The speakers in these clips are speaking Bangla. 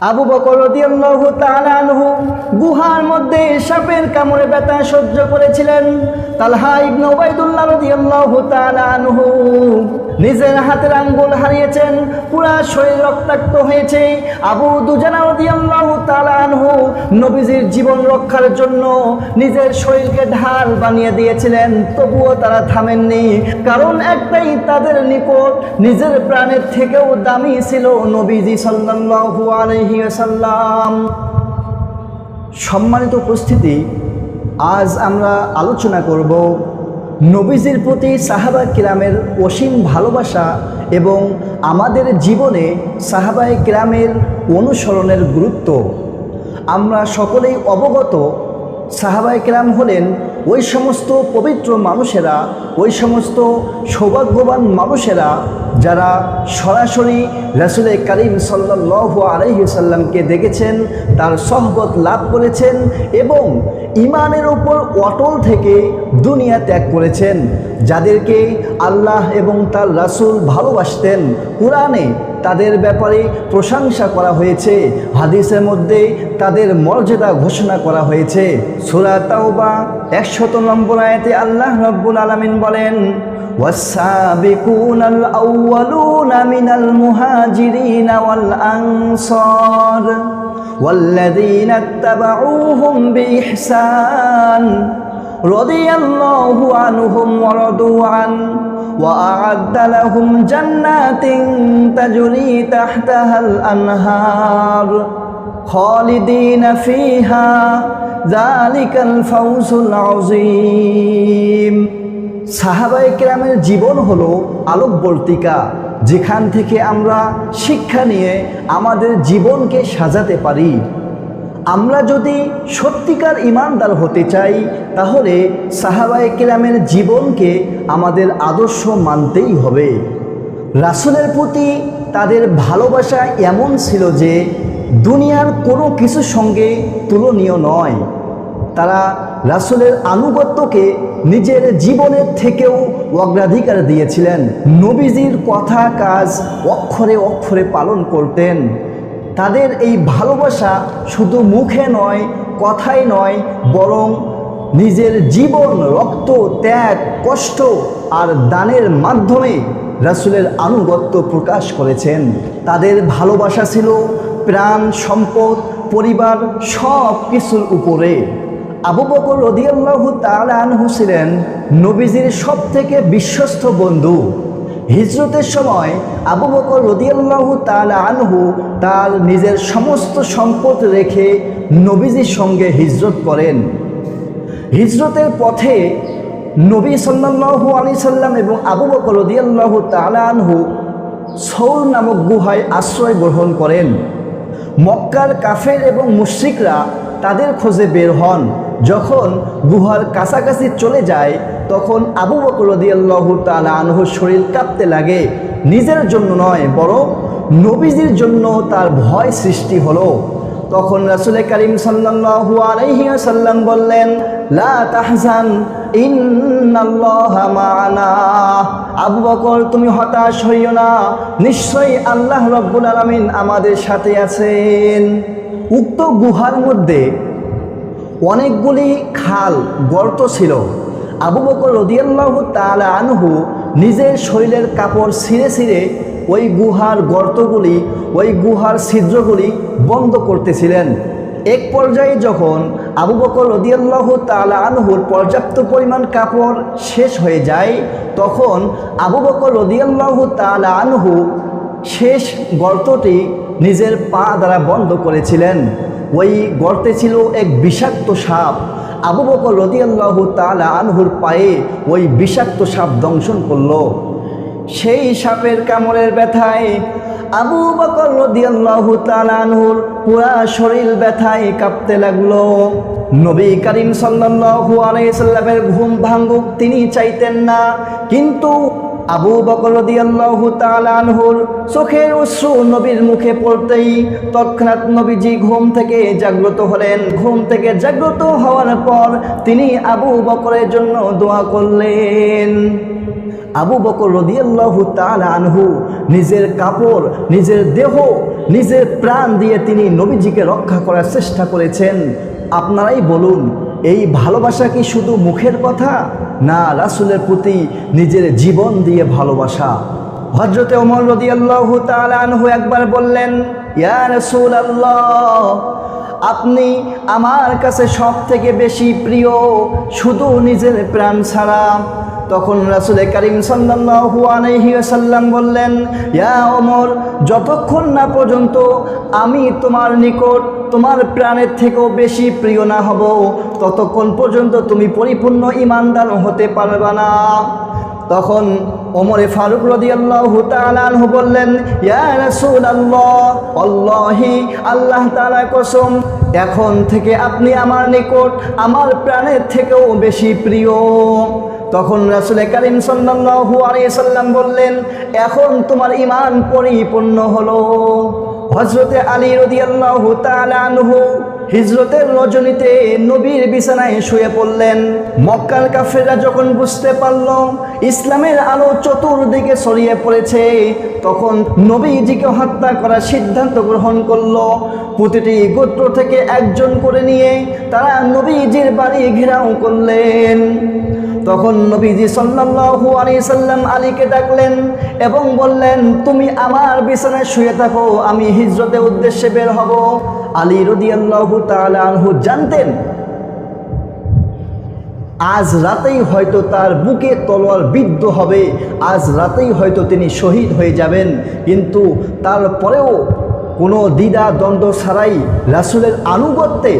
আবু বকর আনহু গুহার মধ্যে সাপের কামড়ে ব্যথা সহ্য করেছিলেন। তালহা ইবনু উবাইদুল্লাহ রদিয়াল্লাহু আনহু নিজের হাতের আঙ্গুল হারিয়েছেন, পুরা শরীর রক্তাক্ত হয়েছে। আবু দুজানা রাদিয়াল্লাহু তাআলা আনহু নবীজির জীবন রক্ষার জন্য নিজের শরীরকে ঢাল বানিয়ে দিয়েছিলেন, তবুও তারা থামেননি। কারণ একটাই তাদের নিকট নিজের প্রাণের থেকেও দামি ছিল নবীজি সাল্লাল্লাহু আলাইহি সম্মানিত উপস্থিতি, আজ আমরা আলোচনা করব নবীজির প্রতি সাহাবা কিরামের অসীম ভালোবাসা এবং আমাদের জীবনে সাহাবাই কিরামের অনুসরণের গুরুত্ব। আমরা সকলেই অবগত সাহাবায় কিরাম হলেন ওই সমস্ত পবিত্র মানুষেরা, ওই সমস্ত সৌভাগ্যবান মানুষেরা যারা সরাসরি রাসুল করিম সাল্লাহ আলহিসাল্লামকে দেখেছেন, তার সহবত লাভ করেছেন এবং ইমানের ওপর অটল থেকে দুনিয়া ত্যাগ করেছেন। যাদেরকে আল্লাহ এবং তার রাসুল ভালোবাসতেন, কোরআনে তাদের ব্যাপারে প্রশংসা করা হয়েছে হাদিসের মধ্যে তাদের মর্যাদা ঘোষণা করা হয়েছে সুরা তাওবা একশত নম্বর আয়াতে আল্লাহ রব্বুল আলমিন বলেন والسابقون الأولون من المهاجرين والأنصار والذين اتبعوهم بإحسان رضي الله عنهم ورضوا عنه وأعد لهم جنات تجري تحتها الأنهار خالدين فيها ذلك الفوز العظيم সাহাবাই কেরামের জীবন হলো আলোকবর্তিকা যেখান থেকে আমরা শিক্ষা নিয়ে আমাদের জীবনকে সাজাতে পারি আমরা যদি সত্যিকার ইমানদার হতে চাই, তাহলে সাহাবাই কেরামের জীবনকে আমাদের আদর্শ মানতেই হবে। রাসুলের প্রতি তাদের ভালোবাসা এমন ছিল যে, দুনিয়ার কোনো কিছুর সঙ্গে তুলনীয় নয়। তারা রাসুলের আনুগত্যকে নিজের জীবনের থেকেও অগ্রাধিকার দিয়েছিলেন। নবীজির কথা কাজ অক্ষরে অক্ষরে পালন করতেন। তাদের এই ভালোবাসা শুধু মুখে নয় কথাই নয়, বরং নিজের জীবন, রক্ত, ত্যাগ, কষ্ট আর দানের মাধ্যমে রাসুলের আনুগত্য প্রকাশ করেছেন। তাদের ভালোবাসা ছিল প্রাণ, সম্পদ, পরিবার সব কিছুর উপরে। আবু বকর রদিয়াল্লাহু তাআলা আনহু ছিলেন নবীজির সব থেকে বিশ্বস্ত বন্ধু। হিজরতের সময় আবু বকর রদিয়াল্লাহু তাল আনহু তার নিজের সমস্ত সম্পদ রেখে নবীজির সঙ্গে হিজরত করেন। হিজরতের পথে নবী সাল্লাল্লাহু আলাইহি সাল্লাম এবং আবু বকর রদিয়াল্লাহু তাল আনহু সৌর নামক গুহায় আশ্রয় গ্রহণ করেন। মক্কার কাফের এবং মুশ্রিকরা তাদের খোঁজে বের হন। যখন গুহার কাছাকাছি চলে যায় তখন আবু বকর রদিয়াল্লাহু আনহুর শরীর কাঁপতে লাগে। নিজের জন্য নয়, বরং নবীজির জন্য তার ভয় সৃষ্টি হলো। তখন রাসুল করিম সাল্লাল্লাহু আলাইহি ওয়াসাল্লাম বললেন, লা তাহজান আবু বকর, তুমি হতাশ হইও না, নিশ্চয়ই আল্লাহ রব্বুল আলামিন আমাদের সাথে আছেন। উক্ত গুহার মধ্যে অনেকগুলি খাল গর্ত ছিল। আবু বকর রদিয়াল্লাহু তালা আনহু নিজের শরীরের কাপড় ছিঁড়ে ছিঁড়ে ওই গুহার গর্তগুলি, ওই গুহার ছিদ্রগুলি বন্ধ করতেছিলেন। এক পর্যায়ে যখন আবু বকর রদিয়াল্লাহু তাআলা আনহুর পর্যাপ্ত পরিমাণ কাপড় শেষ হয়ে যায়, তখন আবু বকর রদিয়াল্লাহু তাআলা আনহু শেষ গর্তটি নিজের পা দ্বারা বন্ধ করেছিলেন। ওই গর্তে ছিল এক বিষাক্ত সাপ। আবু বকর রদিয়াল্লাহ তালা আনহুর পায়ে ওই বিষাক্ত সাপ দংশন করল। সেই সাপের কামড়ের ব্যথায় আবু বকর রদিয়াল্লাহ তালা আনহুর পুরা শরীর ব্যথায় কাঁপতে লাগল। নবী করিম সাল্লাহ আলাইসাল্লামের ঘুম ভাঙ্গুক তিনি চাইতেন না, কিন্তু আবু বকর রাদিয়াল্লাহু তাআলা আনহুর চোখের অশ্রু নবীর মুখে পড়তেই তৎক্ষণাৎ নবীজি ঘুম থেকে জাগ্রত হলেন। ঘুম থেকে জাগ্রত হওয়ার পর তিনি আবু বকরের জন্য দোয়া করলেন। আবু বকর রদিয়াল্লাহু তাআলা আনহু নিজের কাপড়, নিজের দেহ, নিজের প্রাণ দিয়ে তিনি নবীজিকে রক্ষা করার চেষ্টা করেছেন। আপনারাই বলুন এই ভালোবাসা কি শুধু মুখের কথা? না, রাসুলের প্রতি নিজের জীবন দিয়ে ভালোবাসা। হজরতে ওমর রদিয়াল্লাহু আল্লাহ আনহু একবার বললেন, ইয়া রাসূলুল্লাহ, আপনি আমার কাছে সব থেকে বেশি প্রিয় শুধু নিজের প্রাণ ছাড়া। তখন রাসুল করিম ওয়াসাল্লাম বললেন, ইয়া ওমর, যতক্ষণ না পর্যন্ত আমি তোমার নিকট তোমার প্রাণের থেকেও বেশি প্রিয় না হব, ততক্ষণ পর্যন্ত তুমি পরিপূর্ণ ইমানদার হতে পারবে না। তখন ওমরে ফারুক রদিয়াল্লাহু তাআলাহু বললেন আল্লাহি, আল্লাহ তাআলা কসম, এখন থেকে আপনি আমার নিকট আমার প্রাণের থেকেও বেশি প্রিয়। তখন রাসুল করিম সাল্লাল্লাহু আলাইহি সাল্লাম বললেন, এখন তোমার ইমান পরিপূর্ণ হলো। হজরতে আলী রদিয়াল্লাহু তাআলা আনহু হিজরতের রজনীতে নবীর বিছানায় শুয়ে পড়লেন। মক্কার কাফেররা যখন বুঝতে পারল ইসলামের আলো চতুর্দিকে ছড়িয়ে পড়েছে, তখন নবীজিকে হত্যা করার সিদ্ধান্ত গ্রহণ করল। প্রতিটি গোত্র থেকে একজন করে নিয়ে তারা নবীজির বাড়ি ঘেরাও করলেন। তখন নবীজি সাল্লাল্লাহু আলাইহি সাল্লাম আলীকে ডাকলেন এবং বললেন, তুমি আমার বিছানায় শুয়ে থাকো, আমি হিজরতের উদ্দেশ্যে বের হব। আলী রদিয়াল্লাহু তাআলা আনহু জানতেন, আজ রাতেই হয়তো তার বুকে তলোয়ার বিদ্ধ হবে, আজ রাতেই হয়তো তিনি শহীদ হয়ে যাবেন। কিন্তু তারপরেও কোনো দ্বিধা দ্বন্দ্ব ছাড়াই রাসুলের আনুগত্যে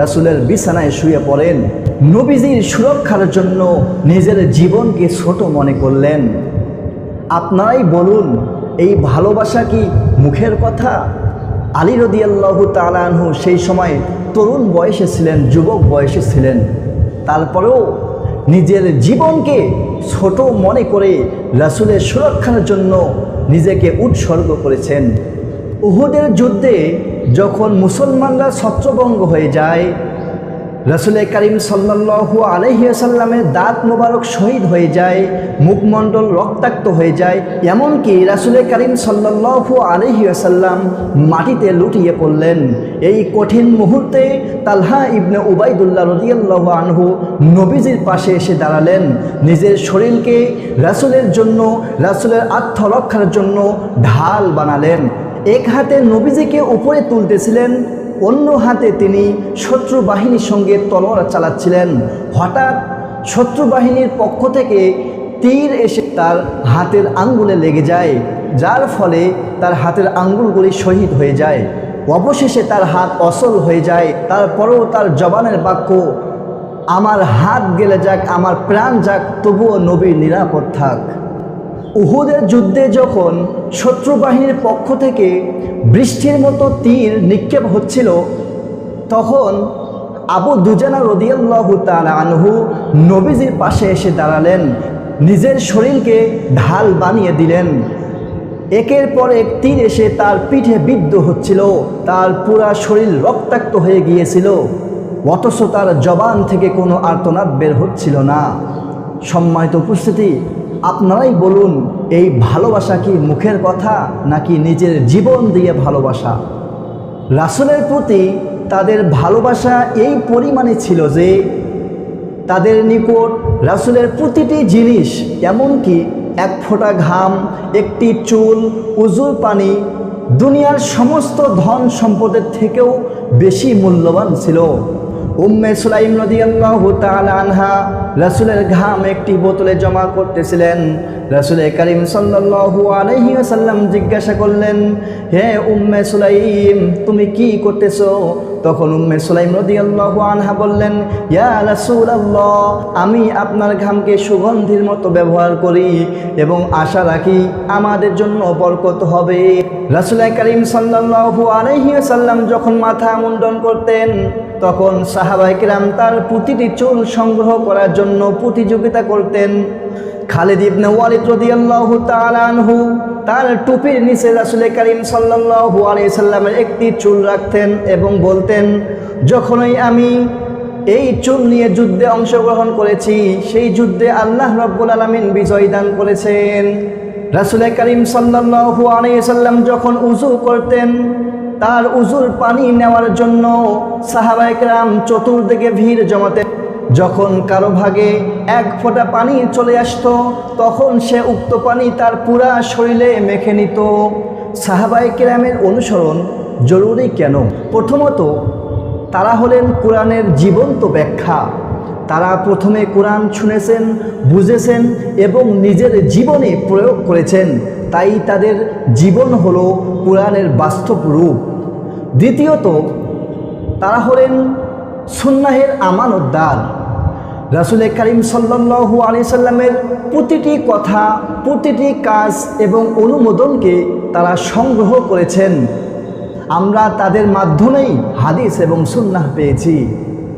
রাসুলের বিছানায় শুয়ে পড়েন। নবীজির সুরক্ষার জন্য নিজের জীবনকে ছোট মনে করলেন। আপনারাই বলুন, এই ভালোবাসা কি মুখের কথা? আলী রদিয়াল্লাহু তালানহু সেই সময় তরুণ বয়সে ছিলেন, যুবক বয়সে ছিলেন। তারপরেও নিজের জীবনকে ছোট মনে করে রাসুলের সুরক্ষার জন্য নিজেকে উৎসর্গ করেছেন। উহুদের যুদ্ধে যখন মুসলমানরা ছত্রভঙ্গ হয়ে যায় রসুল করিম সাল্লাহু আলহিয়াসাল্লামের দাঁত মোবারক শহীদ হয়ে যায়, মুখমণ্ডল রক্তাক্ত হয়ে যায়, এমনকি রাসুল করিম সাল্লাহু আলহিয়াসাল্লাম মাটিতে লুটিয়ে পড়লেন। এই কঠিন মুহূর্তে তালহা ইবনে উবাইদুল্লাহ রদিয়াল্লাহ আনহু নবীজির পাশে এসে দাঁড়ালেন। নিজের শরীরকে রাসুলের জন্য, রাসুলের আত্মরক্ষার জন্য ঢাল বানালেন। এক হাতে নবীজিকে উপরে তুলতেছিলেন অন্য হাতে তিনি শত্রু বাহিনীর সঙ্গে তলোয়ার চালাচ্ছিলেন। হঠাৎ শত্রু বাহিনীর পক্ষ থেকে তীর এসে তার হাতের আঙ্গুলে লেগে যায়, যার ফলে তার হাতের আঙ্গুলগুলি শহীদ হয়ে যায়। অবশেষে তার হাত অসল হয়ে যায়। তারপরেও তার জবানের বাক্য, আমার হাত গেলে যাক, আমার প্রাণ যাক, তবুও নবীর নিরাপদ থাক। উহুদের যুদ্ধে যখন শত্রু বাহিনীর পক্ষ থেকে বৃষ্টির মতো তীর নিক্ষেপ হচ্ছিল, তখন আবু দুজানা রদিয়াল্লাহু তাআলা আনহু নবীজির পাশে এসে দাঁড়ালেন। নিজের শরীরকে ঢাল বানিয়ে দিলেন। একের পর এক তীর এসে তার পিঠে বিদ্ধ হচ্ছিল। তার পুরা শরীর রক্তাক্ত হয়ে গিয়েছিল। অথচ তার জবান থেকে কোনো আর্তনাদ বের হচ্ছিল না। সম্মানিত উপস্থিতি আপনারাই বলুন, এই ভালোবাসা কি মুখের কথা নাকি নিজের জীবন দিয়ে ভালোবাসা? রাসুলের প্রতি তাদের ভালোবাসা এই পরিমাণে ছিল যে, তাদের নিকট রাসুলের প্রতিটি জিনিস, এমনকি এক ফোঁটা ঘাম, একটি চুল, উজুর পানি, দুনিয়ার সমস্ত ধন সম্পদের থেকেও বেশি মূল্যবান ছিল। উম্মে সুলাইম রদিয়াল্লাহু তাআলা আনহা রাসূলের ঘাম একটি বোতলে জমা করতেছিলেন। রাসূল করিম সাল্লাল্লাহু আলাইহি জিজ্ঞাসা করলেন, হে উম্মে সুলাইম, তুমি কি করতেছো? তখন উম্মে সুলাইম রদিয়াল্লাহু আনহা বললেন, ইয়া রাসূলুল্লাহ, আমি আপনার ঘামকে সুগন্ধির মতো ব্যবহার করি এবং আশা রাখি আমাদের জন্য বরকত হবে। রাসূল করিম সাল্লাল্লাহু আলাইহি ওয়াসাল্লাম যখন মাথা মুন্ডন করতেন তখন সাহাবাইকেরাম তার প্রতিটি চুল সংগ্রহ করার জন্য প্রতিযোগিতা করতেন। খালিদ ইবনে ওয়ালিদ রাদিয়াল্লাহু তাআলা আনহু তার টুপির নিচে রাসূল করিম সাল্লাল্লাহু আলাইহি সাল্লামের একটি চুল রাখতেন এবং বলতেন, যখনই আমি এই চুল নিয়ে যুদ্ধে অংশগ্রহণ করেছি, সেই যুদ্ধে আল্লাহ রব্বুল আলমিন বিজয় দান করেছেন। রাসুল করিম সাল্লাহু আলাইসাল্লাম যখন উজু করতেন তার উজুর পানি নেওয়ার জন্য সাহাবাইকরাম চতুর্দিকে ভিড় জমাতে। যখন কারও ভাগে এক ফোঁটা পানি চলে আসতো, তখন সে উক্ত পানি তার পুরা শরীরে মেখে নিত। সাহাবাই কেরামের অনুসরণ জরুরি কেন? প্রথমত, তারা হলেন কোরআনের জীবন্ত ব্যাখ্যা। তারা প্রথমে কোরআন শুনেছেন, বুঝেছেন এবং নিজের জীবনে প্রয়োগ করেছেন। তাই তাদের জীবন হলো কোরআনের বাস্তব রূপ। দ্বিতীয়ত, তারা হলেন সুন্নাহের আমানতদার। রাসুল করিম সাল্লু আলি সাল্লামের প্রতিটি কথা, প্রতিটি কাজ এবং অনুমোদনকে তারা সংগ্রহ করেছেন। আমরা তাদের মাধ্যমেই হাদিস এবং সুন্নাহ পেয়েছি।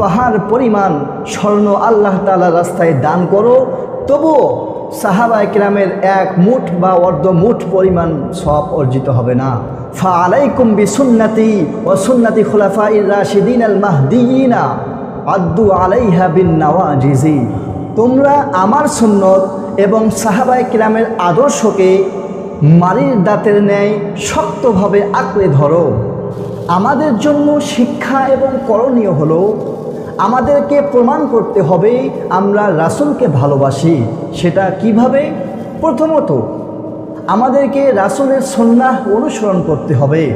পাহাড় পরিমাণ স্বর্ণ আল্লাহ তালা রাস্তায় দান করো, তবুও সাহাবা কিরামের এক মুঠ বা অর্ধ মুঠ পরিমাণ সব অর্জিত হবে না। ফা আলাইকুম বি সুন্নাতি ও সুন্নাতি খুলাফা ইর রাশিদিন আল মাহদিনা আদ্দু আলাইহা বিন নওয়াজিজি। তোমরা আমার সুন্নত এবং সাহাবাই কিরামের আদর্শকে মারির দাঁতের ন্যায় শক্তভাবে আঁকড়ে ধরো। আমাদের জন্য শিক্ষা এবং করণীয় হলো আমাদেরকে প্রমাণ করতে হবে আমরা রাসুলকে ভালোবাসি। সেটা কীভাবে? প্রথমত, আমাদেরকে রাসুলের সন্ন্যাস অনুসরণ করতে হবে।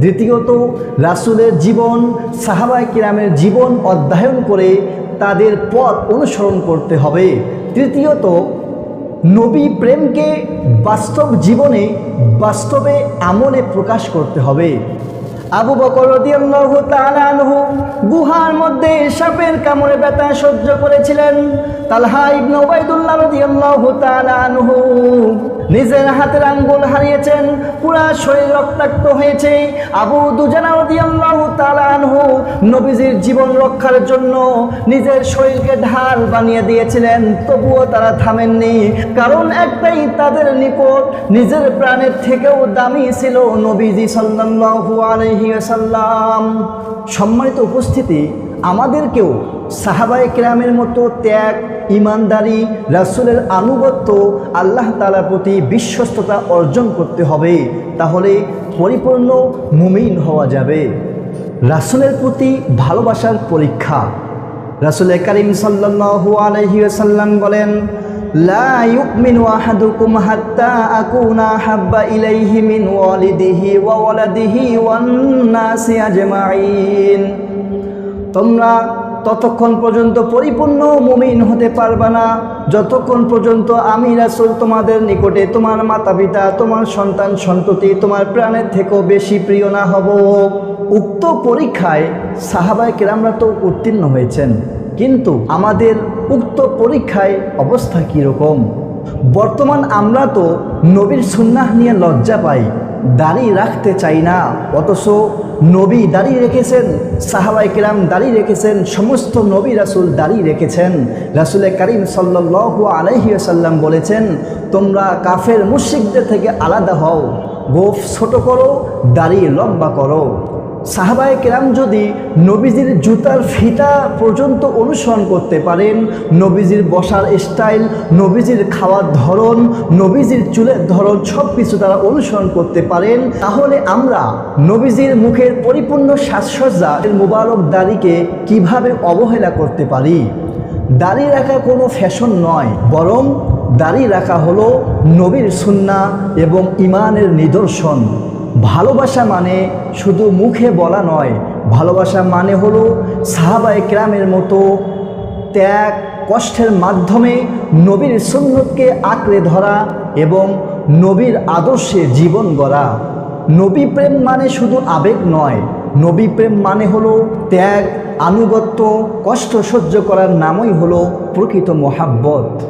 দ্বিতীয়ত, রাসুলের জীবন সাহাবাই কিরামের জীবন অধ্যয়ন করে তাদের পথ অনুসরণ করতে হবে। তৃতীয়ত, নবী প্রেমকে বাস্তব জীবনে, বাস্তবে আমলে প্রকাশ করতে হবে। আবু বকর আনহু গুহার মধ্যে সাপের কামড়ে ব্যথা সহ্য করেছিলেন। তালহা ইবনু উবাইদুল্লাহ রদিয়াল্লাহু তাআলা আনহু নিজের হাতের আঙ্গুল হারিয়েছেন, পুরা শরীর রক্তাক্ত হয়েছে। আবু দুজানা রাদিয়াল্লাহু তাআলা নবীজির জীবন রক্ষার জন্য নিজের শরীরকে ঢাল বানিয়ে দিয়েছিলেন, তবুও তারা থামেননি। কারণ একটাই তাদের নিকট নিজের প্রাণের থেকেও দামি ছিল নবীজি সাল্লাল্লাহু আলাইহি ওয়াসাল্লাম। সম্মানিত উপস্থিতি, আমাদেরকেও সাহাবায়ে কেরামের মতো ত্যাগ, ইমানদারি, রাসূলের আনুগত্য আল্লাহ তাআলার প্রতি বিশ্বস্ততা অর্জন করতে হবে, তাহলে পরিপূর্ণ মুমিন হওয়া যাবে। রাসূলের প্রতি ভালোবাসার পরীক্ষা। রাসূল করিম ওয়াসাল্লাম বলেন হাব্বা ইলাইহি মিন ওয়ান তোমরা ততক্ষণ পর্যন্ত পরিপূর্ণ মুমিন হতে পারবা না। যতক্ষণ পর্যন্ত আমি রাসুল তোমাদের নিকটে তোমার মাতা পিতা তোমার সন্তান, সন্ততি, তোমার প্রাণের থেকেও বেশি প্রিয় না হব। উক্ত পরীক্ষায় সাহাবাই কেরামরা তো উত্তীর্ণ হয়েছেন। কিন্তু আমাদের উক্ত পরীক্ষায় অবস্থা কীরকম? বর্তমান আমরা তো নবীর সুন্নাহ নিয়ে লজ্জা পাই, দাড়ি রাখতে চাই না। অথচ নবী দাঁড়িয়ে রেখেছেন সাহাবাই কিরাম দাঁড়িয়ে রেখেছেন, সমস্ত নবী রাসুল দাঁড়িয়ে রেখেছেন। রাসুলের করিম সাল্লু আলহি সাল্লাম বলেছেন, তোমরা কাফের মুশিকদের থেকে আলাদা হও, গোফ ছোট করো দাঁড়িয়ে লম্বা করো। সাহাবায় কেরাম যদি নবীজির জুতার ফিতা পর্যন্ত অনুসরণ করতে পারেন, নবীজির বসার স্টাইল নবীজির খাওয়ার ধরন, নবীজির চুলের ধরন সব কিছু তারা অনুসরণ করতে পারেন, তাহলে আমরা নবীজির মুখের পরিপূর্ণ সাজসজ্জা মুবারক দাড়িকে কীভাবে অবহেলা করতে পারি? দাড়ি রাখা কোনো ফ্যাশন নয়, বরং দাড়ি রাখা হলো নবীর সুন্না এবং ইমানের নিদর্শন। ভালোবাসা মানে শুধু মুখে বলা নয়, ভালোবাসা মানে হলো সাহাবায় ক্রামের মতো ত্যাগ কষ্টের মাধ্যমে নবীর সুন্নতকে আঁকড়ে ধরা এবং নবীর আদর্শে জীবন গড়া। নবী প্রেম মানে শুধু আবেগ নয়, নবী প্রেম মানে হলো ত্যাগ, আনুগত্য, কষ্ট সহ্য করার নামই হলো প্রকৃত মোহাব্বত।